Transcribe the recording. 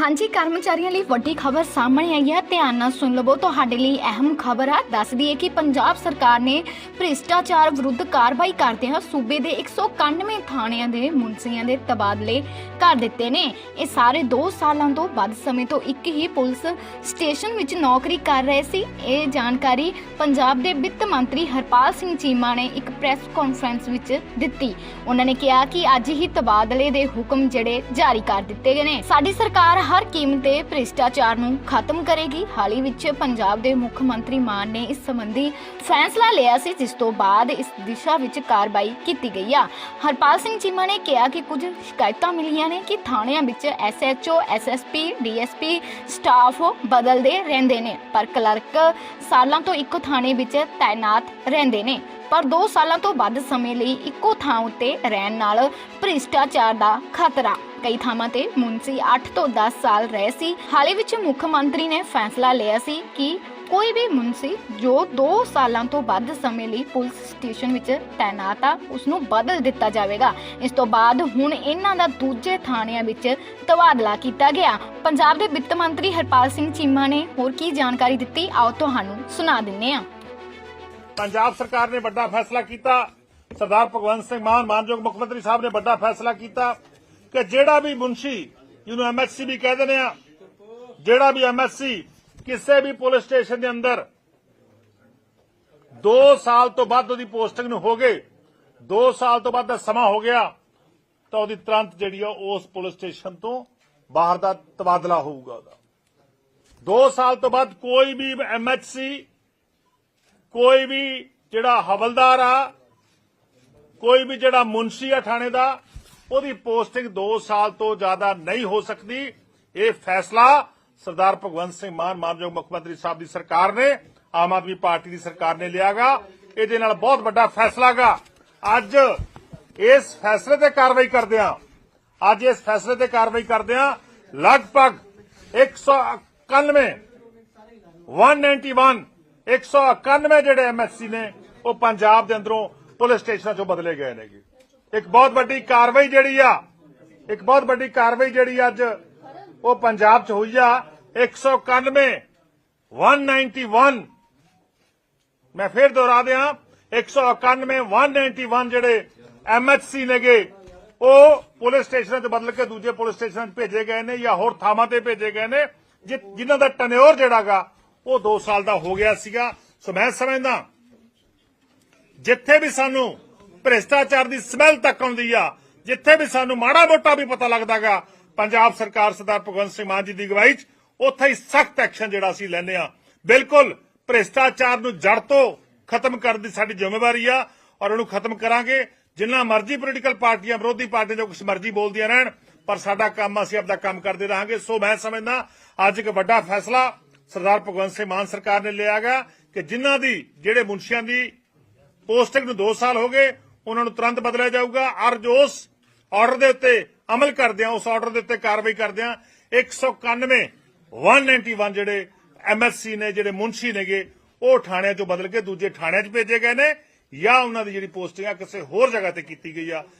ਹਾਂਜੀ, ਕਰਮਚਾਰੀਆਂ ਲਈ ਵੱਡੀ ਖਬਰ ਸਾਹਮਣੇ ਆਈ ਹੈ। ਧਿਆਨ ਨਾਲ ਸੁਣ ਲਵੋ, ਤੁਹਾਡੇ ਲਈ ਅਹਿਮ ਖਬਰ ਹੈ ਦੱਸ ਦਈਏ ਕਿ ਪੰਜਾਬ ਸਰਕਾਰ ਨੇ ਭ੍ਰਿਸ਼ਟਾਚਾਰ ਵਿਰੁੱਧ ਕਾਰਵਾਈ ਕਰਦਿਆਂ ਸੂਬੇ ਦੇ 191 ਥਾਣਿਆਂ ਦੇ ਮੁਨਸੀਆਂ ਦੇ ਤਬਾਦਲੇ ਕਰ ਦਿੱਤੇ ਨੇ। ਇਹ ਸਾਰੇ 2 ਸਾਲਾਂ ਤੋਂ ਵੱਧ ਸਮੇਂ ਤੋਂ ਇੱਕ ਹੀ ਪੁਲਿਸ ਸਟੇਸ਼ਨ ਵਿੱਚ ਨੌਕਰੀ ਕਰ ਰਹੇ ਸੀ। ਇਹ ਜਾਣਕਾਰੀ ਪੰਜਾਬ ਦੇ ਵਿੱਤ ਮੰਤਰੀ ਹਰਪਾਲ ਸਿੰਘ ਚੀਮਾ ਨੇ ਇੱਕ ਪ੍ਰੈਸ ਕਾਨਫਰੰਸ ਵਿੱਚ ਦਿੱਤੀ। ਉਹਨਾਂ ਨੇ ਕਿਹਾ ਕਿ ਅੱਜ ਹੀ ਤਬਾਦਲੇ ਦੇ ਹੁਕਮ ਜਿਹੜੇ ਜਾਰੀ ਕਰ ਦਿੱਤੇ ਗਏ ਨੇ। ਸਾਡੀ ਸਰਕਾਰ ਹਰ ਕੀਮਤ ਤੇ ਭ੍ਰਿਸ਼ਟਾਚਾਰ ਨੂੰ ਖਤਮ ਕਰੇਗੀ। ਹਾਲ ਹੀ ਵਿੱਚ ਪੰਜਾਬ ਦੇ ਮੁੱਖ ਮੰਤਰੀ ਮਾਨ ਨੇ ਇਸ ਸੰਬੰਧੀ ਫੈਸਲਾ ਲਿਆ ਸੀ, ਜਿਸ ਤੋਂ ਬਾਅਦ ਇਸ ਦਿਸ਼ਾ ਵਿੱਚ ਕਾਰਵਾਈ ਕੀਤੀ ਗਈ ਆ। ਹਰਪਾਲ ਸਿੰਘ ਚੀਮਾ ਨੇ ਕਿਹਾ ਕਿ ਕੁਝ ਸ਼ਿਕਾਇਤਾਂ ਮਿਲੀਆਂ ਨੇ ਕਿ ਥਾਣਿਆਂ ਵਿੱਚ ਐਸਐਚਓ ਐਸਐਸਪੀ ਡੀਐਸਪੀ ਸਟਾਫ ਬਦਲਦੇ ਰਹਿੰਦੇ ਨੇ, ਪਰ ਕਲਰਕ ਸਾਲਾਂ ਤੋਂ ਇੱਕੋ ਥਾਣੇ ਵਿੱਚ ਤਾਇਨਾਤ ਰਹਿੰਦੇ ਨੇ। ਪਰ 2 ਸਾਲਾਂ ਤੋਂ ਵੱਧ ਸਮੇਂ ਲਈ ਇੱਕੋ ਥਾਂ ਉੱਤੇ ਰਹਿਣ ਨਾਲ ਭ੍ਰਿਸ਼ਟਾਚਾਰ ਦਾ ਖਤਰਾ। ਕਈ ਥਾਵਾਂ ਤੇ ਮੁੰਸੀ 8 ਤੋਂ 10 ਸਾਲ ਰਹੇ ਸੀ। ਹਾਲੇ ਵਿੱਚ ਮੁੱਖ ਮੰਤਰੀ ਨੇ ਫੈਸਲਾ ਲਿਆ ਸੀ ਕਿ ਕੋਈ ਵੀ ਮੁੰਸੀ ਜੋ 2 ਸਾਲਾਂ ਤੋਂ ਵੱਧ ਸਮੇਂ ਲਈ ਪੁਲਿਸ ਸਟੇਸ਼ਨ ਵਿੱਚ ਤਾਇਨਾਤ ਆ ਉਸ ਨੂੰ ਬਦਲ ਦਿੱਤਾ ਜਾਵੇਗਾ। ਇਸ ਤੋਂ ਬਾਅਦ ਹੁਣ ਇਹਨਾਂ ਦਾ ਦੂਜੇ ਥਾਣਿਆਂ ਵਿੱਚ ਤਬਾਦਲਾ ਕੀਤਾ ਗਿਆ। ਪੰਜਾਬ ਦੇ ਵਿੱਤ ਮੰਤਰੀ ਹਰਪਾਲ ਸਿੰਘ ਚੀਮਾ ਨੇ ਹੋਰ ਕੀ ਜਾਣਕਾਰੀ ਦਿੱਤੀ? ਆਓ ਤੁਹਾਨੂੰ ਸੁਣਾ ਦਿੰਨੇ ਆ ਪੰਜਾਬ ਸਰਕਾਰ ਨੇ ਵੱਡਾ ਫੈਸਲਾ ਕੀਤਾ। ਸਰਦਾਰ ਭਗਵੰਤ ਸਿੰਘ ਮਾਨ, ਮਾਨਯੋਗ ਮੁੱਖ ਮੰਤਰੀ ਸਾਹਿਬ ਨੇ ਵੱਡਾ ਫੈਸਲਾ ਕੀਤਾ ਕਿ ਜਿਹੜਾ ਵੀ ਮੁਨਸ਼ੀ ਜਿਹਨੂੰ ਐਮਐਸਸੀ ਵੀ ਕਹਿ ਨੇ ਆ, ਜਿਹੜਾ ਵੀ ਐਮਐਸਸੀ ਕਿਸੇ ਵੀ ਪੁਲਿਸ ਸਟੇਸ਼ਨ ਦੇ ਅੰਦਰ 2 ਸਾਲ ਤੋਂ ਵੱਧ ਉਹਦੀ ਪੋਸਟਿੰਗ ਨੂੰ ਹੋ ਗਏ 2 ਸਾਲ ਤੋਂ ਵੱਧ ਦਾ ਸਮਾਂ ਹੋ ਗਿਆ, ਤਾਂ ਉਹਦੀ ਤੁਰੰਤ ਜਿਹੜੀ ਆ ਉਸ ਪੁਲਿਸ ਸਟੇਸ਼ਨ ਤੋਂ ਬਾਹਰ ਦਾ ਤਬਾਦਲਾ ਹੋਊਗਾ ਉਹਦਾ। 2 ਸਾਲ ਤੋਂ ਬਾਅਦ ਕੋਈ ਵੀ ਐਮਐਚਸੀ ਕੋਈ ਵੀ ਜਿਹੜਾ ਹਵਲਦਾਰ ਆ, ਕੋਈ ਵੀ ਜਿਹੜਾ ਮੁਨਸ਼ੀ ਆ ਥਾਣੇ ਦਾ, ਉਹਦੀ ਪੋਸਟਿੰਗ 2 ਸਾਲ ਤੋਂ ਜ਼ਿਆਦਾ ਨਹੀਂ ਹੋ ਸਕਦੀ। ਇਹ ਫੈਸਲਾ ਸਰਦਾਰ ਭਗਵੰਤ ਸਿੰਘ ਮਾਨ ਮਾਨਯੋਗ ਮੁੱਖ ਮੰਤਰੀ ਸਾਹਿਬ ਦੀ ਸਰਕਾਰ ਨੇ, ਆਮ ਆਦਮੀ ਪਾਰਟੀ ਦੀ ਸਰਕਾਰ ਨੇ ਲਿਆਗਾ। ਇਹਦੇ ਨਾਲ ਬਹੁਤ ਵੱਡਾ ਫੈਸਲਾਗਾ ਅੱਜ ਇਸ ਫੈਸਲੇ ਤੇ ਕਾਰਵਾਈ ਕਰਦੇ ਆ ਅੱਜ ਇਸ ਫੈਸਲੇ ਤੇ ਕਾਰਵਾਈ ਕਰਦੇ ਆ ਲਗਭਗ 191 191 191 ਜਿਹੜੇ ਐਮਐਸਸੀ ਨੇ, ਉਹ ਪੰਜਾਬ ਦੇ ਅੰਦਰੋਂ ਪੁਲਿਸ ਸਟੇਸ਼ਨਾਂ ਚੋਂ ਬਦਲੇ ਗਏ ਨੇਗੇ। ਇੱਕ ਬਹੁਤ ਵੱਡੀ ਕਾਰਵਾਈ ਜਿਹੜੀ ਆ, ਇੱਕ ਬਹੁਤ ਵੱਡੀ ਕਾਰਵਾਈ ਜਿਹੜੀ ਅੱਜ ਉਹ ਪੰਜਾਬ 'ਚ ਹੋਈ ਆ। 191 191 ਮੈਂ ਫੇਰ ਦੁਹਰਾ ਦਿਆਂ 191 191 ਜਿਹੜੇ ਐਮਐਚਸੀ ਨੇਗੇ, ਉਹ ਪੁਲਿਸ ਸਟੇਸ਼ਨਾਂ 'ਚ ਬਦਲ ਕੇ ਦੂਜੇ ਪੁਲਿਸ ਸਟੇਸ਼ਨਾਂ 'ਚ ਭੇਜੇ ਗਏ ਨੇ ਜਾਂ ਹੋਰ ਥਾਵਾਂ ਤੇ ਭੇਜੇ ਗਏ ਨੇ, ਜਿ- ਜਿਨ੍ਹਾਂ ਦਾ ਟਨਿਓਰ ਜਿਹੜਾਗਾ ਉਹ 2 ਸਾਲ ਦਾ ਹੋ ਗਿਆ ਸੀਗਾ। ਸੋ ਮੈਂ ਸਮਝਦਾ ਜਿੱਥੇ ਵੀ ਸਾਨੂੰ ਭ੍ਰਿਸ਼ਟਾਚਾਰ ਦੀ ਸਮੈਲ ਤੱਕ ਆਉਂਦੀ ਆ, ਜਿੱਥੇ ਵੀ ਸਾਨੂੰ ਮਾੜਾ ਮੋਟਾ ਵੀ ਪਤਾ ਲੱਗਦਾਗਾ, ਪੰਜਾਬ ਸਰਕਾਰ ਸਰਦਾਰ ਭਗਵੰਤ ਸਿੰਘ ਮਾਨ ਜੀ ਦੀ ਅਗਵਾਈ 'ਚ, ਉੱਥੇ ਹੀ ਸਖਤ ਐਕਸ਼ਨ ਜਿਹੜਾ ਅਸੀਂ ਲੈਨੇ ਆ ਬਿਲਕੁਲ ਭ੍ਰਿਸ਼ਟਾਚਾਰ ਨੂੰ ਜੜ ਤੋਂ ਖਤਮ ਕਰਨ ਦੀ ਸਾਡੀ ਜ਼ਿੰਮੇਵਾਰੀ ਆ ਔਰ ਉਹਨੂੰ ਖਤਮ ਕਰਾਂਗੇ। ਜਿੰਨਾ ਮਰਜ਼ੀ ਪੋਲੀਟੀਕਲ ਪਾਰਟੀਆਂ, ਵਿਰੋਧੀ ਪਾਰਟੀਆਂ ਜੋ ਕੁਝ ਮਰਜ਼ੀ ਬੋਲਦੀਆਂ ਰਹਿਣ, ਪਰ ਸਾਡਾ ਕੰਮ ਅਸੀਂ ਆਪਦਾ ਕੰਮ ਕਰਦੇ ਰਹਾਂਗੇ। ਸੋ ਮੈਂ ਸਮਝਦਾ ਅੱਜ ਇੱਕ ਵੱਡਾ ਫੈਸਲਾ ਸਰਦਾਰ ਭਗਵੰਤ ਸਿੰਘ ਮਾਨ ਸਰਕਾਰ ਨੇ ਲਿਆ ਗਿਆ ਕਿ ਜਿਨ੍ਹਾਂ ਦੀ, ਜਿਹੜੇ ਮੁਨਸ਼ੀਆਂ ਦੀ ਪੋਸਟਿੰਗ ਨੂੰ 2 ਸਾਲ ਹੋ ਗਏ, ਉਹਨਾਂ ਨੂੰ ਤੁਰੰਤ ਬਦਲਿਆ ਜਾਊਗਾ। ਔਰ ਉਸ ਆਰਡਰ ਦੇ ਉੱਤੇ ਅਮਲ ਕਰਦਿਆਂ ਉਸ ਆਰਡਰ ਦੇ ਉੱਤੇ ਕਾਰਵਾਈ ਕਰਦੇ ਆ 191 191 ਜਿਹੜੇ ਐਮਐਸਸੀ ਨੇ, ਜਿਹੜੇ ਮੁਨਸ਼ੀ ਨੇਗੇ, ਉਹ ਥਾਣਿਆਂ ਚੋਂ ਬਦਲ ਕੇ ਦੂਜੇ ਥਾਣਿਆਂ 'ਚ ਭੇਜੇ ਗਏ ਨੇ ਜਾਂ ਉਹਨਾਂ ਦੀ ਜਿਹੜੀ ਪੋਸਟਿੰਗ ਆ, ਕਿਸੇ ਹੋਰ ਜਗ੍ਹਾ ਤੇ ਕੀਤੀ ਗਈ ਆ।